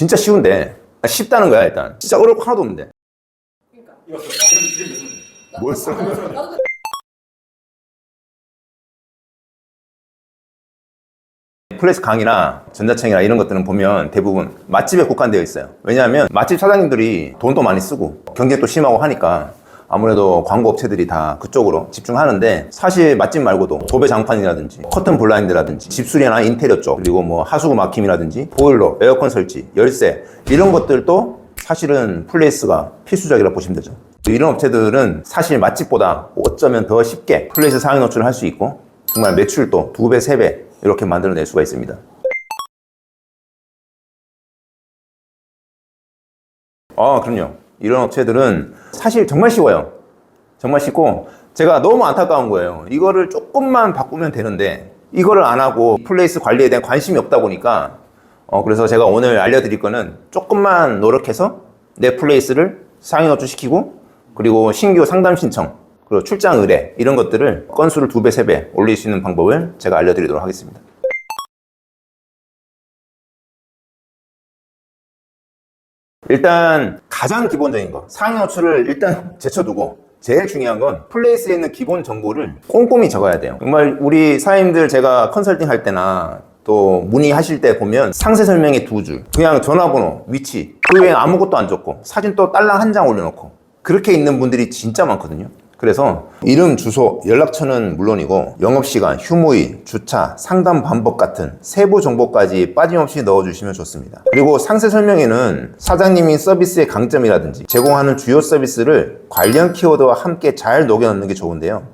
진짜 쉬운데 아, 쉽다는 거야 일단 진짜 어려울 거 하나도 없는데 이거 써. 그럼 지금 무슨 뭘 써? 플레이스 강의나 전자책이나 이런 것들은 보면 대부분 맛집에 국한되어 있어요. 왜냐하면 맛집 사장님들이 돈도 많이 쓰고 경쟁도 심하고 하니까 아무래도 광고 업체들이 다 그쪽으로 집중하는데 사실 맛집 말고도 도배 장판이라든지 커튼 블라인드라든지 집수리나 인테리어 쪽 그리고 뭐 하수구 막힘이라든지 보일러, 에어컨 설치, 열쇠 이런 것들도 사실은 플레이스가 필수적이라 보시면 되죠. 이런 업체들은 사실 맛집보다 어쩌면 더 쉽게 플레이스 상위 노출을 할 수 있고 정말 매출도 두 배, 세 배 이렇게 만들어낼 수가 있습니다. 아, 그럼요. 이런 업체들은 사실 정말 쉬워요. 정말 쉽고 제가 너무 안타까운 거예요. 이거를 조금만 바꾸면 되는데 이거를 안 하고 플레이스 관리에 대한 관심이 없다 보니까 어, 그래서 제가 오늘 알려드릴 거는 조금만 노력해서 내 플레이스를 상위 노출시키고 그리고 신규 상담 신청 그리고 출장 의뢰 이런 것들을 건수를 두 배, 세 배 올릴 수 있는 방법을 제가 알려드리도록 하겠습니다. 일단 가장 기본적인 거 상위 노출을 일단 제쳐두고 제일 중요한 건 플레이스에 있는 기본 정보를 꼼꼼히 적어야 돼요. 정말 우리 사장님들 제가 컨설팅 할 때나 또 문의하실 때 보면 상세 설명의 두 줄, 그냥 전화번호, 위치, 그 외에 아무것도 안 적고 사진 또 딸랑 한 장 올려놓고 그렇게 있는 분들이 진짜 많거든요. 그래서 이름, 주소, 연락처는 물론이고 영업시간, 휴무일, 주차, 상담 방법 같은 세부 정보까지 빠짐없이 넣어주시면 좋습니다. 그리고 상세 설명에는 사장님이 서비스의 강점이라든지 제공하는 주요 서비스를 관련 키워드와 함께 잘 녹여넣는 게 좋은데요.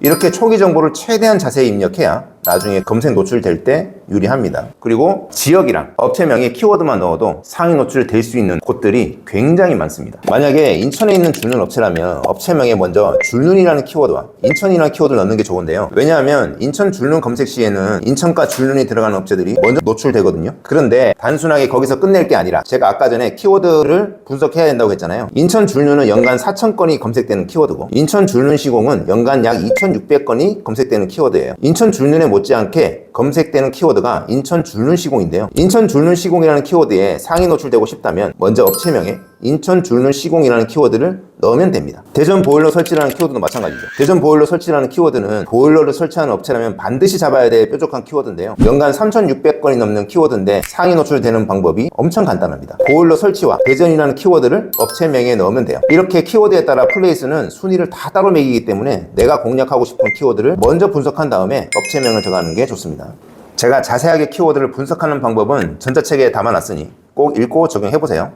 이렇게 초기 정보를 최대한 자세히 입력해야 나중에 검색 노출될 때 유리합니다. 그리고 지역이랑 업체명의 키워드만 넣어도 상위 노출 될 수 있는 곳들이 굉장히 많습니다. 만약에 인천에 있는 줄눈 업체라면 업체명에 먼저 줄눈이라는 키워드와 인천이라는 키워드를 넣는 게 좋은데요. 왜냐하면 인천 줄눈 검색 시에는 인천과 줄눈이 들어가는 업체들이 먼저 노출되거든요. 그런데 단순하게 거기서 끝낼 게 아니라 제가 아까 전에 키워드를 분석해야 된다고 했잖아요. 인천 줄눈은 연간 4,000건이 검색되는 키워드고 인천 줄눈 시공은 연간 약 2,600건이 검색되는 키워드예요. 인천 줄눈에 못지않게 검색되는 키워드가 인천 줄눈 시공인데요. 인천 줄눈 시공이라는 키워드에 상위 노출되고 싶다면 먼저 업체명에 인천 줄눈 시공이라는 키워드를 넣으면 됩니다. 대전 보일러 설치라는 키워드도 마찬가지죠. 대전 보일러 설치라는 키워드는 보일러를 설치하는 업체라면 반드시 잡아야 될 뾰족한 키워드인데요. 연간 3,600건이 넘는 키워드인데 상위 노출되는 방법이 엄청 간단합니다. 보일러 설치와 대전이라는 키워드를 업체명에 넣으면 돼요. 이렇게 키워드에 따라 플레이스는 순위를 다 따로 매기기 때문에 내가 공략하고 싶은 키워드를 먼저 분석한 다음에 업체명을 적어가는 게 좋습니다. 제가 자세하게 키워드를 분석하는 방법은 전자책에 담아놨으니 꼭 읽고 적용해보세요.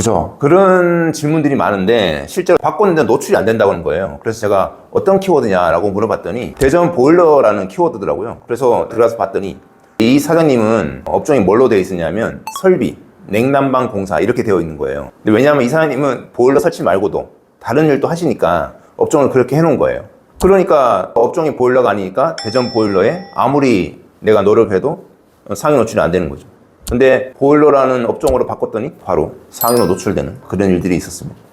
그죠. 그런 질문들이 많은데 실제로 바꿨는데 노출이 안 된다고 는 거예요. 그래서 제가 어떤 키워드냐라고 물어봤더니 대전 보일러라는 키워드더라고요. 그래서 들어가서 봤더니 이 사장님은 업종이 뭘로 되어 있었냐면 설비, 냉난방 공사 이렇게 되어 있는 거예요. 근데 왜냐하면 이 사장님은 보일러 설치 말고도 다른 일도 하시니까 업종을 그렇게 해놓은 거예요. 그러니까 업종이 보일러가 아니니까 대전 보일러에 아무리 내가 노력해도 상위 노출이 안 되는 거죠. 근데 보일러라는 업종으로 바꿨더니 바로 상위로 노출되는 그런 일들이 있었습니다.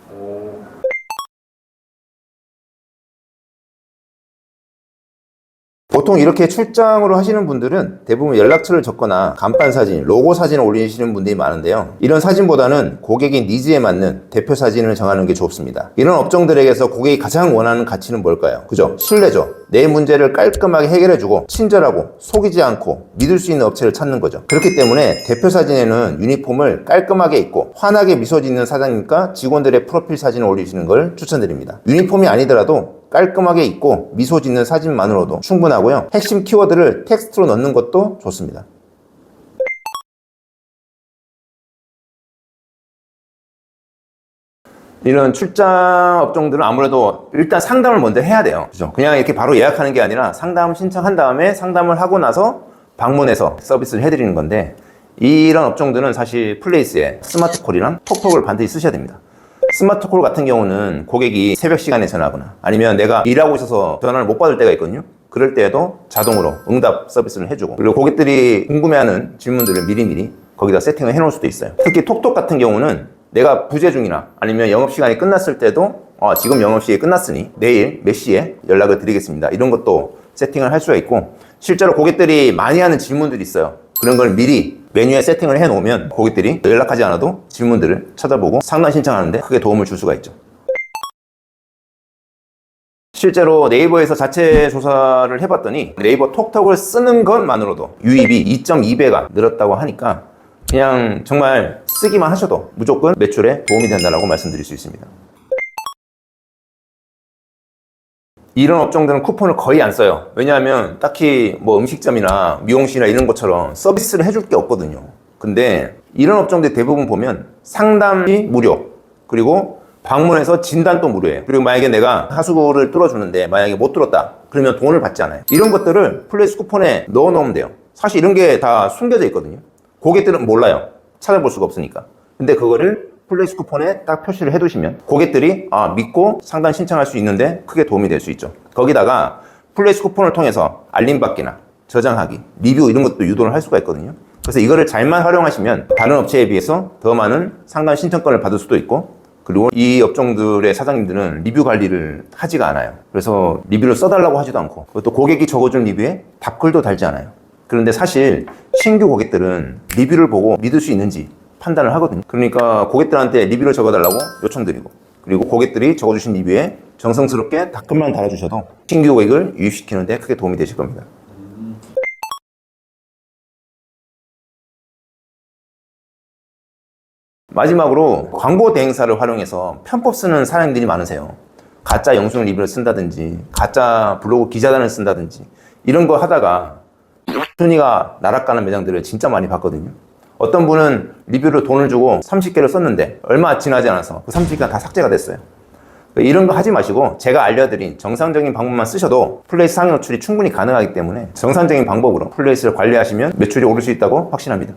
보통 이렇게 출장으로 하시는 분들은 대부분 연락처를 적거나 간판 사진, 로고 사진을 올리시는 분들이 많은데요. 이런 사진보다는 고객의 니즈에 맞는 대표 사진을 정하는 게 좋습니다. 이런 업종들에게서 고객이 가장 원하는 가치는 뭘까요? 그죠? 신뢰죠. 내 문제를 깔끔하게 해결해주고 친절하고 속이지 않고 믿을 수 있는 업체를 찾는 거죠. 그렇기 때문에 대표 사진에는 유니폼을 깔끔하게 입고 환하게 미소 짓는 사장님과 직원들의 프로필 사진을 올리시는 걸 추천드립니다. 유니폼이 아니더라도 깔끔하게 입고 미소 짓는 사진만으로도 충분하고요. 핵심 키워드를 텍스트로 넣는 것도 좋습니다. 이런 출장 업종들은 아무래도 일단 상담을 먼저 해야 돼요. 그죠? 그냥 이렇게 바로 예약하는 게 아니라 상담 신청한 다음에 상담을 하고 나서 방문해서 서비스를 해드리는 건데 이런 업종들은 사실 플레이스에 스마트콜이랑 톡톡을 반드시 쓰셔야 됩니다. 스마트콜 같은 경우는 고객이 새벽 시간에 전화하거나 아니면 내가 일하고 있어서 전화를 못 받을 때가 있거든요. 그럴 때에도 자동으로 응답 서비스를 해주고 그리고 고객들이 궁금해하는 질문들을 미리미리 거기다 세팅을 해놓을 수도 있어요. 특히 톡톡 같은 경우는 내가 부재 중이나 아니면 영업시간이 끝났을 때도 어, 지금 영업시간이 끝났으니 내일 몇 시에 연락을 드리겠습니다. 이런 것도 세팅을 할 수가 있고 실제로 고객들이 많이 하는 질문들이 있어요. 그런 걸 미리 메뉴에 세팅을 해 놓으면 고객들이 연락하지 않아도 질문들을 찾아보고 상담 신청하는데 크게 도움을 줄 수가 있죠. 실제로 네이버에서 자체 조사를 해봤더니 네이버 톡톡을 쓰는 것만으로도 유입이 2.2배가 늘었다고 하니까 그냥 정말 쓰기만 하셔도 무조건 매출에 도움이 된다고 말씀드릴 수 있습니다. 이런 업종들은 쿠폰을 거의 안 써요. 왜냐하면 딱히 뭐 음식점이나 미용실이나 이런 것처럼 서비스를 해줄 게 없거든요. 근데 이런 업종들 대부분 보면 상담이 무료, 그리고 방문해서 진단도 무료예요. 그리고 만약에 내가 하수구를 뚫어주는데 만약에 못 뚫었다. 그러면 돈을 받지 않아요. 이런 것들을 플레이스 쿠폰에 넣어 놓으면 돼요. 사실 이런 게 다 숨겨져 있거든요. 고객들은 몰라요. 찾아볼 수가 없으니까. 근데 그거를 플레이스 쿠폰에 딱 표시를 해두시면 고객들이 아 믿고 상담 신청할 수 있는데 크게 도움이 될 수 있죠. 거기다가 플레이스 쿠폰을 통해서 알림 받기나 저장하기, 리뷰 이런 것도 유도를 할 수가 있거든요. 그래서 이거를 잘만 활용하시면 다른 업체에 비해서 더 많은 상담 신청권을 받을 수도 있고 그리고 이 업종들의 사장님들은 리뷰 관리를 하지가 않아요. 그래서 리뷰를 써달라고 하지도 않고 또 고객이 적어준 리뷰에 답글도 달지 않아요. 그런데 사실 신규 고객들은 리뷰를 보고 믿을 수 있는지 판단을 하거든요. 그러니까 고객들한테 리뷰를 적어달라고 요청드리고 그리고 고객들이 적어주신 리뷰에 정성스럽게 댓글만 달아주셔도 신규 고객을 유입시키는 데 크게 도움이 되실 겁니다. 마지막으로 광고 대행사를 활용해서 편법 쓰는 사장님들이 많으세요. 가짜 영수증 리뷰를 쓴다든지, 가짜 블로그 기자단을 쓴다든지, 이런 거 하다가 순위가 나락가는 매장들을 진짜 많이 봤거든요. 어떤 분은 리뷰를 돈을 주고 30개를 썼는데 얼마 지나지 않아서 그 30개가 다 삭제가 됐어요. 이런 거 하지 마시고 제가 알려드린 정상적인 방법만 쓰셔도 플레이스 상위 노출이 충분히 가능하기 때문에 정상적인 방법으로 플레이스를 관리하시면 매출이 오를 수 있다고 확신합니다.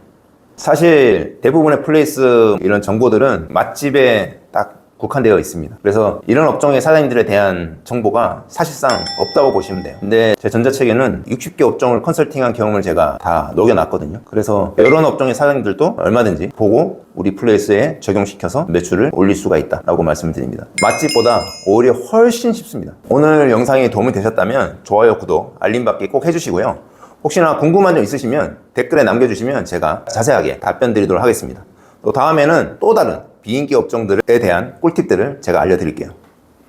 사실 대부분의 플레이스 이런 정보들은 맛집에 딱 국한되어 있습니다. 그래서 이런 업종의 사장님들에 대한 정보가 사실상 없다고 보시면 돼요. 근데 제 전자책에는 60개 업종을 컨설팅한 경험을 제가 다 녹여놨거든요. 그래서 이런 업종의 사장님들도 얼마든지 보고 우리 플레이스에 적용시켜서 매출을 올릴 수가 있다라고 말씀을 드립니다. 맛집보다 오히려 훨씬 쉽습니다. 오늘 영상이 도움이 되셨다면 좋아요, 구독, 알림 받기 꼭 해주시고요. 혹시나 궁금한 점 있으시면 댓글에 남겨주시면 제가 자세하게 답변 드리도록 하겠습니다. 또 다음에는 또 다른 비인기 업종들에 대한 꿀팁들을 제가 알려드릴게요.